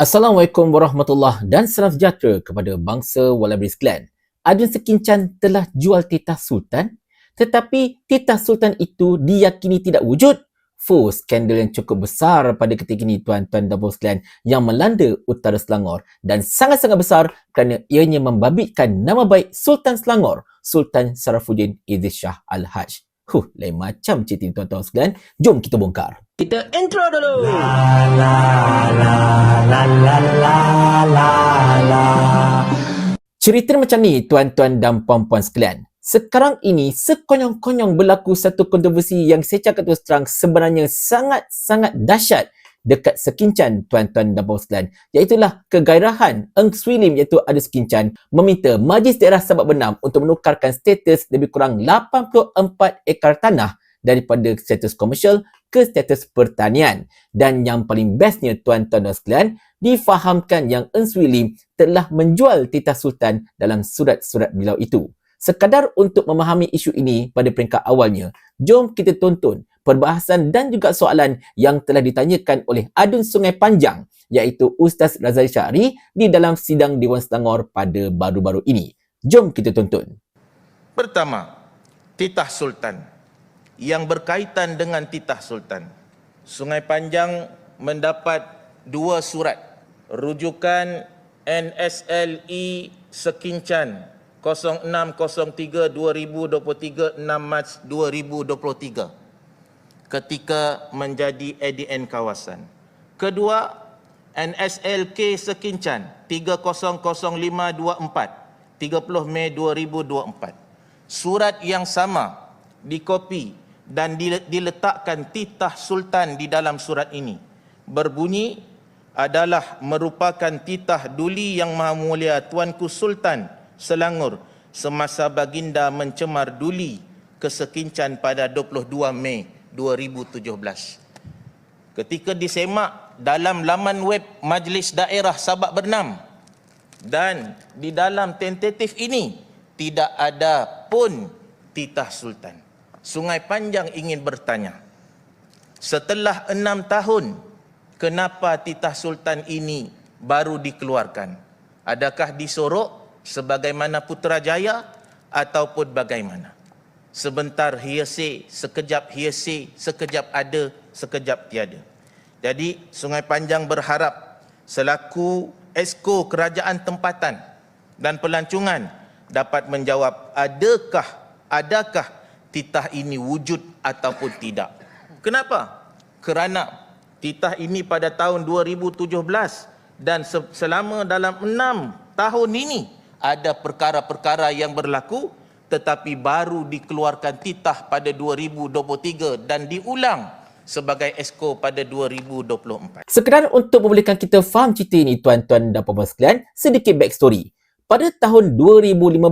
Assalamualaikum warahmatullahi dan salam sejahtera kepada bangsa Walabris Clan. Adun Sekincan telah jual titah sultan tetapi titah sultan itu diyakini tidak wujud. Fuh, skandal yang cukup besar pada ketika ini tuan-tuan dan bos sekalian yang melanda utara Selangor dan sangat-sangat besar kerana ianya membabitkan nama baik Sultan Selangor, Sultan Sarafuddin Idris Shah Al-Hajj. Huh, lain macam cerita ini tuan-tuan sekalian. Jom kita bongkar. Kita intro dulu. Cerita macam ni tuan-tuan dan puan-puan sekalian. Sekarang ini sekonyong-konyong berlaku satu kontroversi yang saya cakap terus terang sebenarnya sangat-sangat dahsyat dekat Sekincan tuan-tuan dan puan sekalian. Iaitulah kegairahan Eng Swee Lim iaitu Ada Sekincan meminta Majlis Daerah Sabak Benam untuk menukarkan status lebih kurang 84 ekar tanah daripada status komersial ke status pertanian. Dan yang paling bestnya tuan-tuan dan sekalian, difahamkan yang Eng Swee Lim telah menjual titah sultan dalam surat-surat beliau itu. Sekadar untuk memahami isu ini pada peringkat awalnya, jom kita tonton perbahasan dan juga soalan yang telah ditanyakan oleh Adun Sungai Panjang iaitu Ustaz Razali Syari di dalam sidang Dewan Selangor pada baru-baru ini. Jom kita tonton. Pertama, titah sultan. Yang berkaitan dengan titah sultan. Sungai Panjang mendapat dua surat. Rujukan NSLE Sekincan 0603-2023 6 Mac 2023 ketika menjadi ADN kawasan. Kedua, NSLK Sekincan 300524 30 Mei 2024. Surat yang sama dikopi dan diletakkan titah sultan di dalam surat ini. Berbunyi adalah merupakan titah duli yang maha mulia Tuanku Sultan Selangor semasa baginda mencemar duli kesekincan pada 22 Mei 2017. Ketika disemak dalam laman web Majlis Daerah Sabak Bernam dan di dalam tentatif ini tidak ada pun titah sultan. Sungai Panjang ingin bertanya, setelah enam tahun, kenapa titah sultan ini baru dikeluarkan? Adakah disorok sebagaimana Putrajaya ataupun bagaimana? Sebentar hiasi, sekejap hiasi, sekejap ada, sekejap tiada. Jadi Sungai Panjang berharap selaku esko kerajaan tempatan dan pelancongan dapat menjawab adakah adakah titah ini wujud ataupun tidak. Kenapa? Kerana titah ini pada tahun 2017 dan selama dalam enam tahun ini ada perkara-perkara yang berlaku tetapi baru dikeluarkan titah pada 2023 dan diulang sebagai esko pada 2024. Sekedar untuk membolehkan kita faham cerita ini tuan-tuan dan puan-puan sekalian, sedikit backstory. Pada tahun 2015,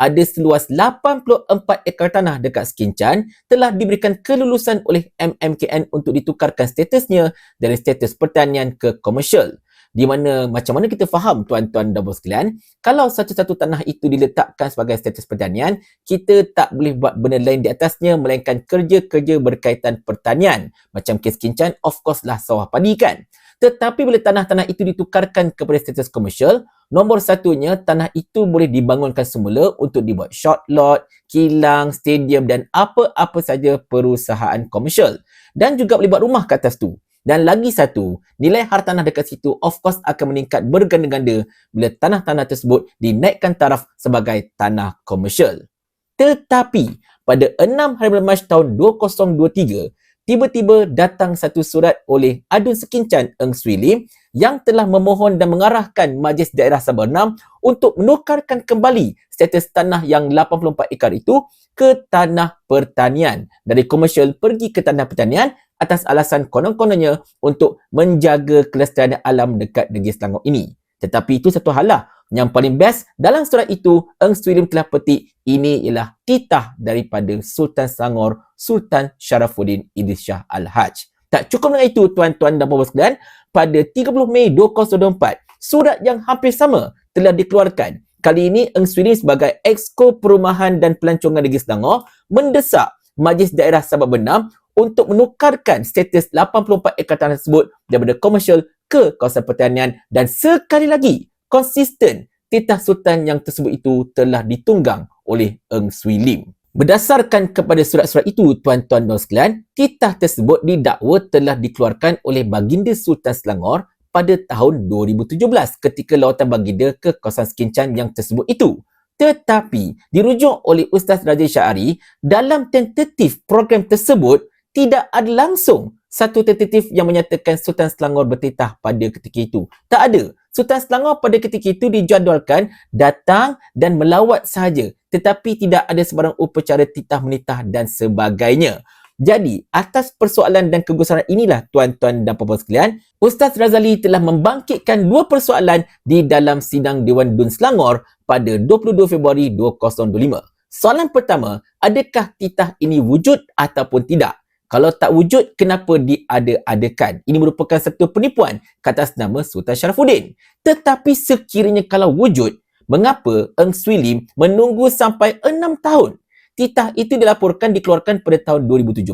ada seluas 84 ekar tanah dekat Skincan telah diberikan kelulusan oleh MMKN untuk ditukarkan statusnya dari status pertanian ke komersial di mana macam mana kita faham tuan-tuan dan sekalian kalau satu-satu tanah itu diletakkan sebagai status pertanian kita tak boleh buat benda lain di atasnya melainkan kerja-kerja berkaitan pertanian. Macam kes kincan of course lah sawah padi kan? Tetapi bila tanah-tanah itu ditukarkan kepada status komersial nombor satunya tanah itu boleh dibangunkan semula untuk dibuat short lot kilang stadium dan apa-apa saja perusahaan komersial. Dan juga boleh buat rumah kat atas tu dan lagi satu, nilai hartanah dekat situ of course akan meningkat berganda-ganda bila tanah-tanah tersebut dinaikkan taraf sebagai tanah komersial. Tetapi pada 6 hari bulan Mac tahun 2023, tiba-tiba datang satu surat oleh Adun Sekincan Eng Swee Lim yang telah memohon dan mengarahkan Majlis Daerah Sabah 6 untuk menukarkan kembali status tanah yang 84 ekar itu ke tanah pertanian. Dari komersial pergi ke tanah pertanian atas alasan konon-kononnya untuk menjaga kelestarian alam dekat negeri Selangor ini. Tetapi itu satu hal lah. Yang paling best dalam surat itu, Eng Swee Lim telah petik ini ialah titah daripada Sultan Selangor, Sultan Sharafuddin Idris Shah Al-Hajj. Tak cukup dengan itu, tuan-tuan dan puan sekalian, pada 30 Mei 2024, surat yang hampir sama telah dikeluarkan. Kali ini, Eng Swee Lim sebagai Exco Perumahan dan Pelancongan Negeri Selangor mendesak Majlis Daerah Sabah Benam untuk menukarkan status 84 ekar tanah tersebut daripada komersial ke kawasan pertanian dan sekali lagi konsisten titah sultan yang tersebut itu telah ditunggang oleh Eng Swee Lim. Berdasarkan kepada surat-surat itu, tuan-tuan dan sekalian, titah tersebut didakwa telah dikeluarkan oleh Baginda Sultan Selangor pada tahun 2017 ketika lawatan baginda ke kawasan Skincan yang tersebut itu. Tetapi, dirujuk oleh Ustaz Raja Syari, dalam tentatif program tersebut, tidak ada langsung satu tentatif yang menyatakan Sultan Selangor bertitah pada ketika itu. Tak ada. Sultan Selangor pada ketika itu dijadualkan datang dan melawat sahaja tetapi tidak ada sebarang upacara titah menitah dan sebagainya. Jadi, atas persoalan dan kegusaran inilah tuan-tuan dan puan-puan sekalian, Ustaz Razali telah membangkitkan dua persoalan di dalam sidang Dewan Dun Selangor pada 22 Februari 2025. Soalan pertama, adakah titah ini wujud ataupun tidak? Kalau tak wujud, kenapa diada-adakan? Ini merupakan satu penipuan ke atas nama Sultan Syarafuddin. Tetapi sekiranya kalau wujud, mengapa Eng Swee Lim menunggu sampai 6 tahun? Titah itu dilaporkan dikeluarkan pada tahun 2017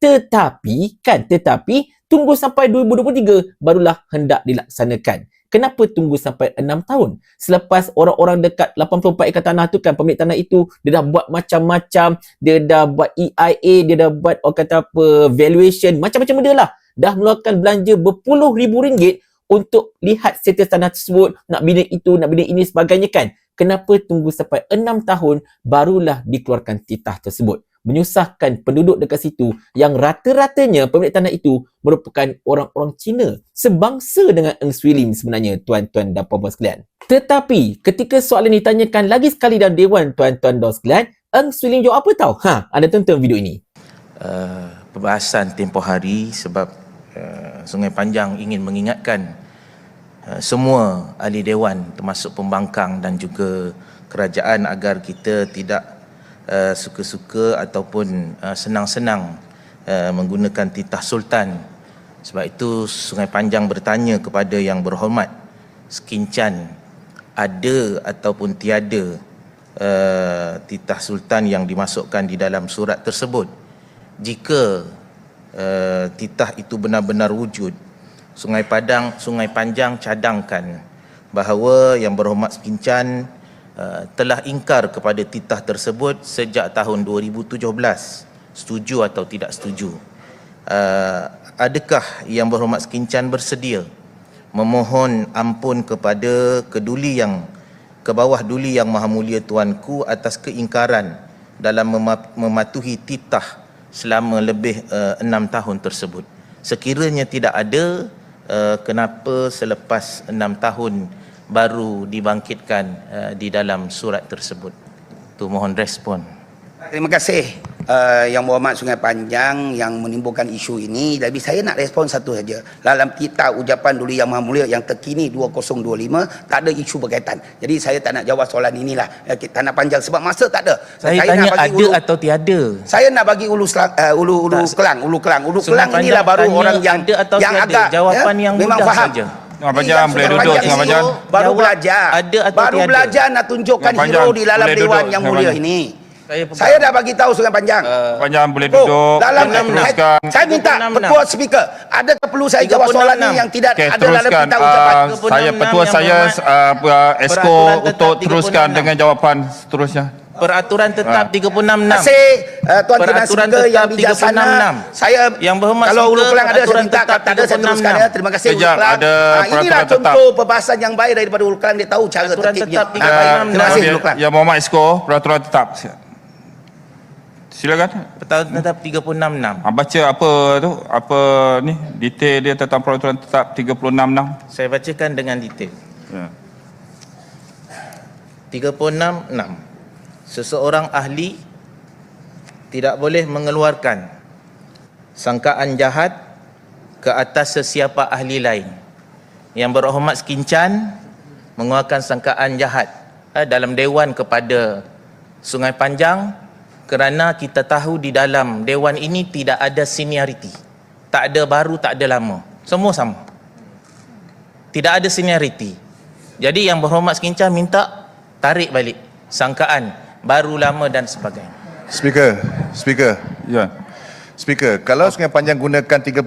tetapi kan tetapi tunggu sampai 2023 barulah hendak dilaksanakan. Kenapa tunggu sampai 6 tahun? Selepas orang-orang dekat 84 ekar tanah tu kan pemilik tanah itu dia dah buat macam-macam, dia dah buat EIA, dia dah buat orang kata apa valuation, macam-macam benda lah. Dah mengeluarkan belanja berpuluh ribu ringgit untuk lihat status tanah tersebut, nak bina itu, nak bina ini sebagainya kan. Kenapa tunggu sampai 6 tahun barulah dikeluarkan titah tersebut? Menyusahkan penduduk dekat situ yang rata-ratanya pemilik tanah itu merupakan orang-orang Cina sebangsa dengan Eng Swee Lim sebenarnya tuan-tuan dan puan-puan sekalian. Tetapi ketika soalan ditanyakan lagi sekali dalam dewan tuan-tuan dan sekalian, Eng Swee Lim jawab apa tahu? Ha, anda tonton video ini. Uh, perbahasan tempoh hari sebab uh, Sungai Panjang ingin mengingatkan uh, semua ahli dewan termasuk pembangkang dan juga kerajaan agar kita tidak uh, suka-suka ataupun uh, senang-senang uh, menggunakan titah sultan. Sebab itu Sungai Panjang bertanya kepada yang berhormat Skincan ada ataupun tiada uh, titah sultan yang dimasukkan di dalam surat tersebut. Jika uh, titah itu benar-benar wujud, Sungai Padang, Sungai Panjang cadangkan bahawa yang berhormat Skincan Uh, telah ingkar kepada titah tersebut sejak tahun 2017 setuju atau tidak setuju? Uh, adakah yang berhormat sekincan bersedia memohon ampun kepada keduli yang ke bawah duli yang maha mulia tuanku atas keingkaran dalam mematuhi titah selama lebih uh, enam tahun tersebut? Sekiranya tidak ada uh, kenapa selepas enam tahun baru dibangkitkan uh, di dalam surat tersebut. Tu mohon respon. Terima kasih uh, Yang Berhormat Sungai Panjang yang menimbulkan isu ini. Tapi saya nak respon satu saja. Dalam kitab ucapan Duli Yang Maha Mulia yang terkini 2025 tak ada isu berkaitan. Jadi saya tak nak jawab soalan inilah. Uh, tanah panjang sebab masa tak ada. Saya, saya tanya nak bagi ada ulu, atau tiada. Saya nak bagi ulu selang, uh, ulu ulu tak, kelang, ulu kelang. Ulu kelang inilah baru orang yang ada atau yang tiada. agak jawapan ya, yang memang mudah faham. saja. Tengah panjang boleh duduk tengah panjang. Baru belajar. Ada atau baru tiada? belajar nak tunjukkan hero di dalam dewan yang mulia ini. Saya, saya dah bagi tahu Sungai Panjang. Uh, panjang boleh oh, duduk. dalam teruskan. Saya minta ketua speaker, adakah perlu saya jawab soalan ini yang tidak okay, ada dalam kitab ucapan? Uh, saya petua saya uh, uh, esko untuk teruskan dengan jawapan seterusnya. Peraturan tetap Ha. 366. Terima kasih uh, Tuan Peraturan Speaker yang tetap bijaksana. 366. Saya Yang berhormat kalau Ulu Kelang ada saya peraturan minta tetap tak ada saya teruskan ya. Terima kasih Ulu Kejap, Kelang. ada Ah, inilah peraturan contoh perbahasan yang baik daripada Ulu Kelang dia tahu cara Peraturan tertibnya. tetap Ah, 366. Terima kasih Ya, Ulu Kelang. Yang Muhammad Esko, peraturan tetap. Silakan. Peraturan tetap 366. Ha, baca apa tu? Apa ni? Detail dia tentang peraturan tetap 366. Saya bacakan dengan detail. Ya. 366. Seseorang ahli tidak boleh mengeluarkan sangkaan jahat ke atas sesiapa ahli lain. Yang berhormat sekincan mengeluarkan sangkaan jahat eh, dalam dewan kepada Sungai Panjang kerana kita tahu di dalam dewan ini tidak ada senioriti. Tak ada baru, tak ada lama. Semua sama. Tidak ada senioriti. Jadi yang berhormat sekincan minta tarik balik sangkaan baru lama dan sebagainya. Speaker, speaker. Ya. Speaker, kalau Sungai Panjang gunakan 36.6,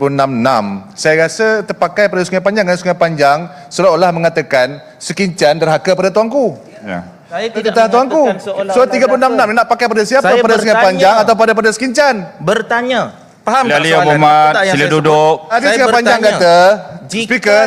saya rasa terpakai pada Sungai Panjang kerana Sungai Panjang seolah-olah mengatakan sekincan derhaka pada tuanku. Ya. Saya tidak Kata tuanku. So 36.6 derhaka. ni nak pakai pada siapa? Saya pada Sungai. Panjang atau pada pada sekincan? Bertanya. Faham tak Lali soalan? Tak yang sila saya duduk. Ada Sungai Panjang kata, jika Speaker,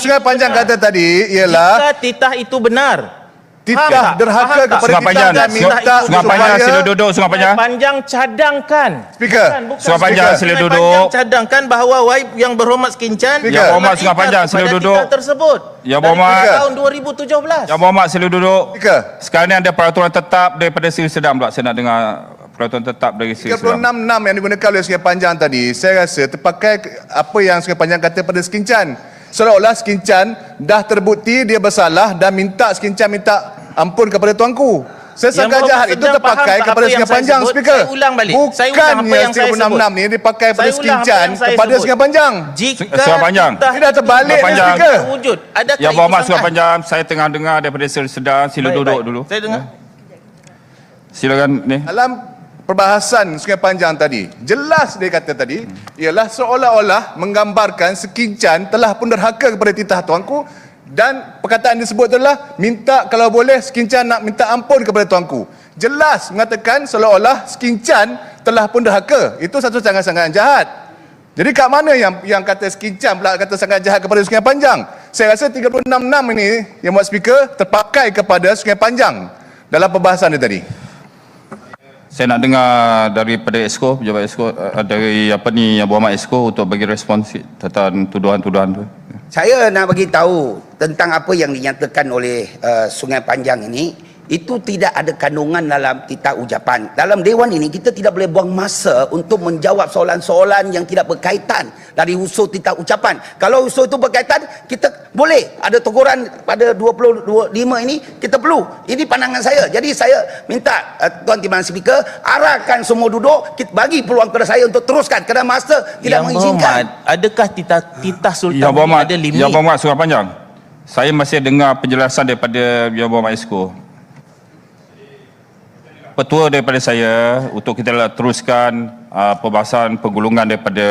Sungai Panjang benar, kata tadi ialah Jika titah itu benar. Titah derhaka tak? kepada Sungai Panjang, dan Sungai- minta Sungai Panjang supaya sila duduk Sungai Panjang. Panjang cadangkan. Speaker. Bukan, bukan. Sungai Panjang, Sungai sila Panjang duduk. cadangkan bahawa waib yang berhormat sekincan. Yang berhormat Sungai Panjang, sila duduk. tersebut. Yang Dari berhormat. tahun 2017. Yang Muhammad sila duduk. Speaker. Sekarang ni ada peraturan tetap daripada Seri Sedang pula. Saya nak dengar peraturan tetap dari Seri Sedang. 36.6 yang digunakan oleh Sungai Panjang tadi, saya rasa terpakai apa yang Sungai Panjang kata pada Sekincan. Seolah-olah Sekincan dah terbukti dia bersalah dan minta Sekincan minta ampun kepada tuanku. Sesangka jahat berhormat itu terpakai kepada Sungai saya Panjang, sebut? Speaker. Saya ulang balik. Saya ulang apa Bukannya yang saya 36.6 ni dipakai pada Sekincan kepada. Sungai Panjang. Jika Sungai Panjang. Ini dah terbalik Panjang. Speaker. wujud, adakah Yang Sungai sangkaan? Panjang, saya tengah dengar daripada Seri Sedang. Sila Baik, duduk baik. dulu. Saya dengar. Silakan ni. Dalam perbahasan Sungai Panjang tadi, jelas dia kata tadi, ialah seolah-olah menggambarkan Sekincan telah pun derhaka kepada titah tuanku dan perkataan disebut adalah minta kalau boleh Sekincan nak minta ampun kepada tuanku. Jelas mengatakan seolah-olah Sekincan telah pun derhaka. Itu satu sangat-sangat jahat. Jadi kat mana yang yang kata Sekincan pula kata sangat jahat kepada Sungai Panjang? Saya rasa 36.6 ini yang buat speaker terpakai kepada Sungai Panjang dalam perbahasan dia tadi. Saya nak dengar daripada Esko, pejabat Esko, uh, dari apa ni Abu Ahmad Esko untuk bagi respons tentang tuduhan-tuduhan tu. Saya nak bagi tahu tentang apa yang dinyatakan oleh uh, Sungai Panjang ini itu tidak ada kandungan dalam titah ucapan. Dalam dewan ini kita tidak boleh buang masa untuk menjawab soalan-soalan yang tidak berkaitan dari usul titah ucapan. Kalau usul itu berkaitan, kita boleh ada teguran pada 25 ini kita perlu. Ini pandangan saya. Jadi saya minta uh, Tuan Timbalan Speaker arahkan semua duduk, kita bagi peluang kepada saya untuk teruskan kerana masa tidak Yang mengizinkan. berhormat, adakah titah titah sultan Yang ini Muhammad, ada limit? Yang Muhammad Sungai Panjang. Saya masih dengar penjelasan daripada Yang Muhammad Esko. Petua daripada saya untuk kita teruskan uh, pembahasan penggulungan daripada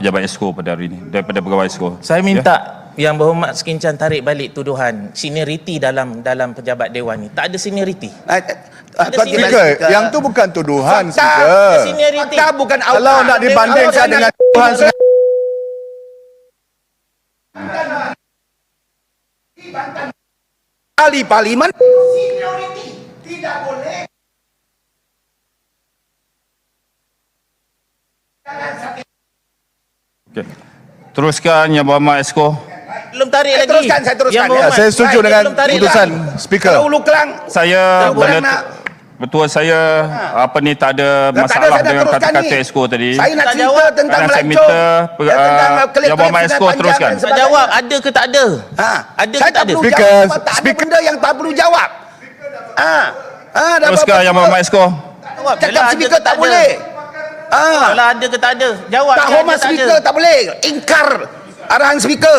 pejabat Esko pada hari ini, daripada pegawai Esko. Saya minta yang berhormat sekincan tarik balik tuduhan senioriti dalam dalam pejabat dewan ni. Tak ada senioriti. Tuan sini- Timbalan Speaker, yang tu bukan tuduhan, Fakta. Speaker. Senioriti. Fakta bukan aurat. Kalau nak dibandingkan dengan tuduhan nak- Sungai ahli parlimen Okay. Teruskan Yang Muhammad Esko. Belum tarik Saya lagi. teruskan, saya teruskan. Yang Ya, berhormat, saya setuju dia dengan belum tarik putusan lagi. Speaker. kalau ulu kelang Saya Yang benda nak- Betul saya apa ni tak ada Tak ada, masalah saya nak dengan kata-kata. Esko tadi. Saya nak Tak cerita jawab. tentang Sekarang saya melancong minta, dan uh, tentang Yang kelip-kelip Berhormat Esko teruskan. Tak jawab ada ke tak ada? Ha. Ada saya ke tak ada? perlu Speaker, jawab sebab tak ada speaker. benda yang tak perlu jawab. Ha. Ha, dah Teruskan Yang Muhammad Esko. Jawab. Cakap ada speaker ke tak ada? boleh. Ha. Kalau ada ke tak ada? Jawab. Tak hormat ada tak speaker tak boleh. Ingkar arahan speaker.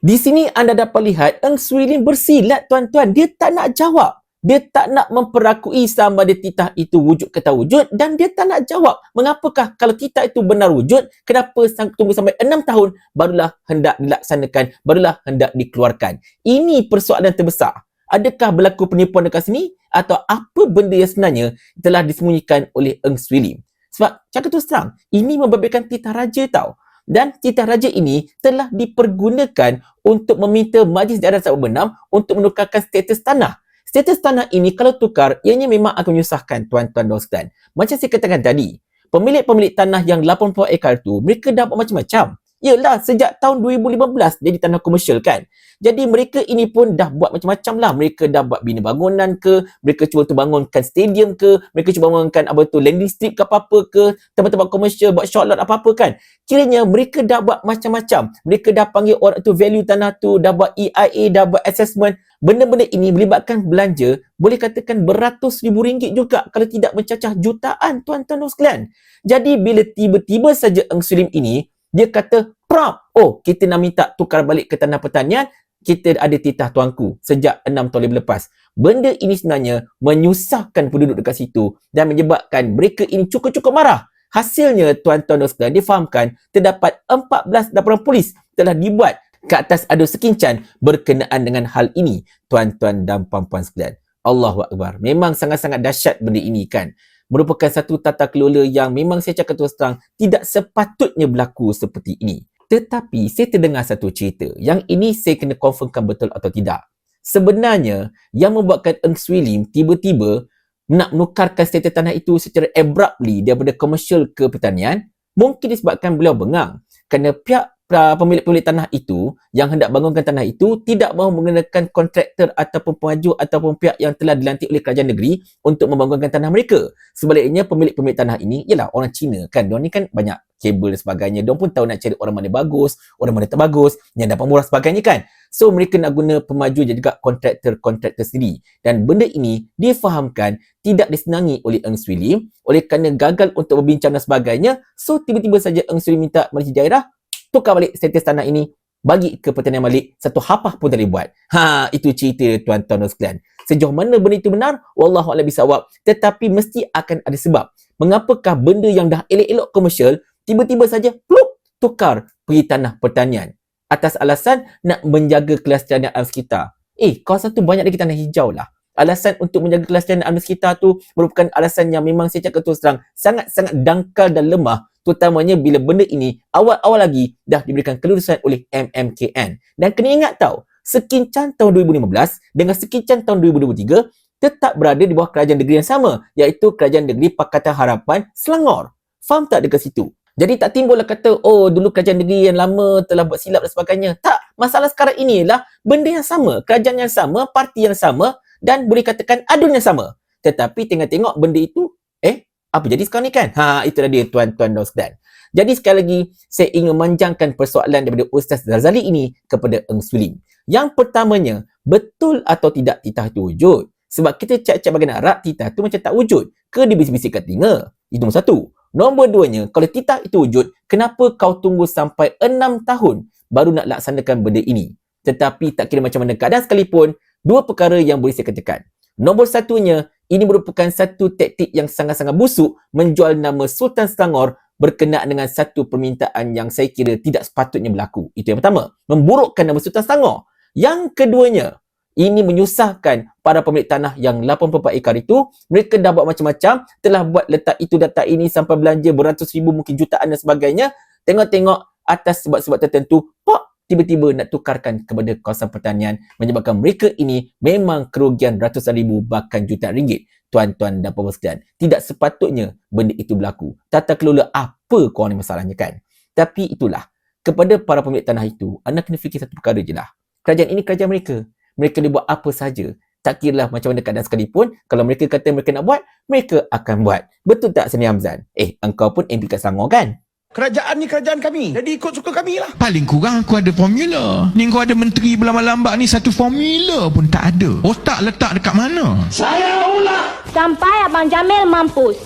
Di sini anda dapat lihat Eng Swee Lim bersilat tuan-tuan. Dia tak nak jawab. Dia tak nak memperakui sama ada titah itu wujud ke tak wujud dan dia tak nak jawab mengapakah kalau titah itu benar wujud kenapa sang- tunggu sampai 6 tahun barulah hendak dilaksanakan barulah hendak dikeluarkan ini persoalan terbesar adakah berlaku penipuan dekat sini atau apa benda yang sebenarnya telah disembunyikan oleh Eng Swee Lim sebab cakap terus terang ini membabitkan titah raja tau dan titah raja ini telah dipergunakan untuk meminta Majlis Daerah Sabah Benam untuk menukarkan status tanah. Status tanah ini kalau tukar, ianya memang akan menyusahkan tuan-tuan dan sekalian. Macam saya katakan tadi, pemilik-pemilik tanah yang 80 ekar tu, mereka dapat macam-macam. Yalah, sejak tahun 2015 jadi tanah komersial kan. Jadi mereka ini pun dah buat macam-macam lah. Mereka dah buat bina bangunan ke, mereka cuba tu bangunkan stadium ke, mereka cuba bangunkan apa tu landing strip ke apa-apa ke, tempat-tempat komersial buat short lot apa-apa kan. Kiranya mereka dah buat macam-macam. Mereka dah panggil orang tu value tanah tu, dah buat EIA, dah buat assessment. Benda-benda ini melibatkan belanja, boleh katakan beratus ribu ringgit juga kalau tidak mencacah jutaan tuan-tuan dan sekalian. Jadi bila tiba-tiba saja Eng Sulim ini, dia kata, prop, oh kita nak minta tukar balik ke tanah pertanian, kita ada titah tuanku sejak 6 tahun lepas. Benda ini sebenarnya menyusahkan penduduk dekat situ dan menyebabkan mereka ini cukup-cukup marah. Hasilnya, tuan-tuan dan sekalian difahamkan terdapat 14 laporan polis telah dibuat ke atas adu sekincan berkenaan dengan hal ini, tuan-tuan dan puan-puan sekalian. Allahu Akbar. Memang sangat-sangat dahsyat benda ini kan. Merupakan satu tata kelola yang memang saya cakap terus terang tidak sepatutnya berlaku seperti ini. Tetapi saya terdengar satu cerita yang ini saya kena confirmkan betul atau tidak. Sebenarnya yang membuatkan Eng Swee Lim tiba-tiba nak menukarkan status tanah itu secara abruptly daripada komersial ke pertanian mungkin disebabkan beliau bengang kerana pihak pemilik-pemilik tanah itu yang hendak bangunkan tanah itu tidak mahu menggunakan kontraktor ataupun pengaju ataupun pihak yang telah dilantik oleh kerajaan negeri untuk membangunkan tanah mereka. Sebaliknya pemilik-pemilik tanah ini ialah orang Cina kan. Diorang ni kan banyak kabel dan sebagainya. Diorang pun tahu nak cari orang mana bagus, orang mana tak bagus, yang dapat murah sebagainya kan. So mereka nak guna pemaju dan juga kontraktor-kontraktor sendiri. Dan benda ini difahamkan tidak disenangi oleh Eng Swee Lim oleh kerana gagal untuk berbincang dan sebagainya. So tiba-tiba saja Eng Swee Lim minta Malaysia Jairah tukar balik status tanah ini bagi ke pertanian balik satu hapah pun tak buat. Ha, itu cerita tuan-tuan dan sekalian. Sejauh mana benda itu benar, wallahu a'lam bisawab, tetapi mesti akan ada sebab. Mengapakah benda yang dah elok-elok komersial tiba-tiba saja pluk tukar pergi tanah pertanian atas alasan nak menjaga kelestarian alam sekitar. Eh, kawasan tu banyak lagi tanah hijau lah. Alasan untuk menjaga kelestarian alam sekitar tu merupakan alasan yang memang saya cakap terus terang sangat-sangat dangkal dan lemah terutamanya bila benda ini awal-awal lagi dah diberikan kelulusan oleh MMKN. Dan kena ingat tau, sekincan tahun 2015 dengan sekincan tahun 2023 tetap berada di bawah kerajaan negeri yang sama iaitu Kerajaan Negeri Pakatan Harapan Selangor. Faham tak dekat situ? Jadi tak timbullah kata, oh dulu kerajaan negeri yang lama telah buat silap dan sebagainya. Tak, masalah sekarang ini ialah benda yang sama, kerajaan yang sama, parti yang sama dan boleh katakan adun yang sama. Tetapi tengok-tengok benda itu, eh apa jadi sekarang ni kan? Ha, itu dia tuan-tuan dan sekalian. Jadi sekali lagi, saya ingin memanjangkan persoalan daripada Ustaz Razali ini kepada Eng Sulim. Yang pertamanya, betul atau tidak titah itu wujud? Sebab kita cak-cak bagian Arab, titah itu macam tak wujud. Ke dia bisik-bisik kat telinga? Itu nombor satu. Nombor duanya, kalau titah itu wujud, kenapa kau tunggu sampai enam tahun baru nak laksanakan benda ini? Tetapi tak kira macam mana keadaan sekalipun, dua perkara yang boleh saya katakan. Nombor satunya, ini merupakan satu taktik yang sangat-sangat busuk menjual nama Sultan Selangor berkenaan dengan satu permintaan yang saya kira tidak sepatutnya berlaku. Itu yang pertama, memburukkan nama Sultan Selangor. Yang keduanya, ini menyusahkan para pemilik tanah yang 84 ekar itu. Mereka dah buat macam-macam, telah buat letak itu data ini sampai belanja beratus ribu mungkin jutaan dan sebagainya. Tengok-tengok atas sebab-sebab tertentu, pak tiba-tiba nak tukarkan kepada kawasan pertanian menyebabkan mereka ini memang kerugian ratusan ribu bahkan jutaan ringgit. Tuan-tuan dan puan sekalian, tidak sepatutnya benda itu berlaku. Tata kelola apa korang ni masalahnya kan? Tapi itulah, kepada para pemilik tanah itu, anda kena fikir satu perkara je lah. Kerajaan ini kerajaan mereka. Mereka boleh buat apa saja. Tak kira lah macam mana keadaan sekalipun, kalau mereka kata mereka nak buat, mereka akan buat. Betul tak Seni Hamzan? Eh, engkau pun MP kat Selangor kan? Kerajaan ni kerajaan kami. Jadi ikut suka kami lah. Paling kurang aku ada formula. Ni kau ada menteri berlambak-lambak ni satu formula pun tak ada. Otak letak dekat mana? Sampai Abang Jamil mampus.